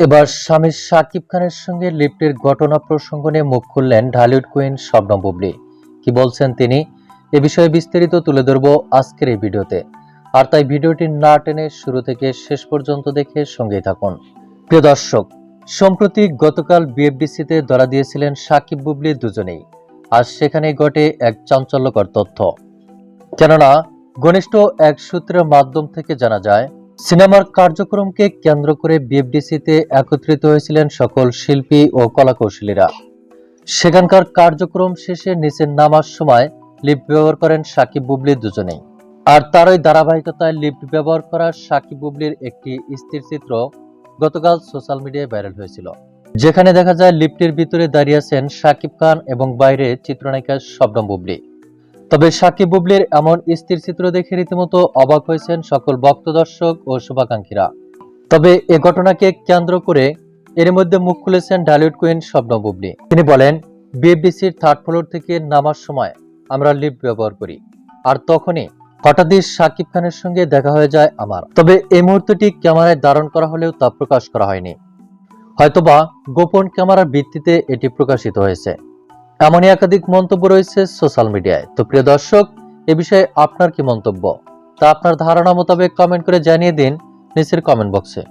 এবার স্বামী শাকিব খানের সঙ্গে লিফটের ঘটনা প্রসঙ্গ নিয়ে মুখ খুললেন ঢালিউড কুইন শবনম বুবলি। কি বলছেন তিনি? এ বিষয়ে বিস্তারিত তুলে ধরব আজকের এই ভিডিওতে। আর তাই ভিডিওটি না টেনে শুরু থেকে শেষ পর্যন্ত দেখে সঙ্গেই থাকুন। প্রিয় দর্শক, সম্প্রতি গতকাল বিএফডিসিতে ধরা দিয়েছিলেন সাকিব বুবলি দুজনেই। আর সেখানে ঘটে এক চাঞ্চল্যকর তথ্য। কেননা, ঘনিষ্ঠ এক সূত্রের মাধ্যম থেকে জানা যায় সিনেমার কার্যক্রমকে কেন্দ্র করে বিএফডিসিতে একত্রিত হয়েছিলেন সকল শিল্পী ও কলাকৌশলীরা। সেখানকার কার্যক্রম শেষে নিচে নামার সময় লিফট ব্যবহার করেন সাকিব বুবলি দুজনেই। আর তারই ধারাবাহিকতায় লিফট ব্যবহার করা সাকিব বুবলির একটি স্থির চিত্র গতকাল সোশ্যাল মিডিয়ায় ভাইরাল হয়েছিল। যেখানে দেখা যায়, লিফটের ভিতরে দাঁড়িয়ে আছেন সাকিব খান এবং বাইরে চিত্রনায়িকা শবনম বুবলি। তবে সাকিব বুবলির এমন স্থির চিত্র দেখে রীতিমতো অবাক হয়েছেন সকল ভক্ত দর্শক ও শুভাকাঙ্ক্ষীরা। তবে এ ঘটনাকে কেন্দ্র করে এর মধ্যে মুখ খুলেছেন ঢালিউড কুইন স্বপ্ন বুবলি। তিনি বলেন, বিএফডিসির থার্ড ফ্লোর থেকে নামার সময় আমরা লিফট ব্যবহার করি, আর তখনই হঠাৎই সাকিব খানের সঙ্গে দেখা হয়ে যায় আমার। তবে এই মুহূর্তটি ক্যামেরায় ধারণ করা হলেও তা প্রকাশ করা হয়নি। হয়তোবা গোপন ক্যামেরার ভিত্তিতে এটি প্রকাশিত হয়েছে। এমনই একাধিক মন্তব্য রয়েছে সোশ্যাল মিডিয়ায়। তো প্রিয় দর্শক, এ বিষয়ে আপনার কি মন্তব্য? তা আপনার ধারণা মোতাবেক কমেন্ট করে জানিয়ে দিন নিচের কমেন্ট বক্সে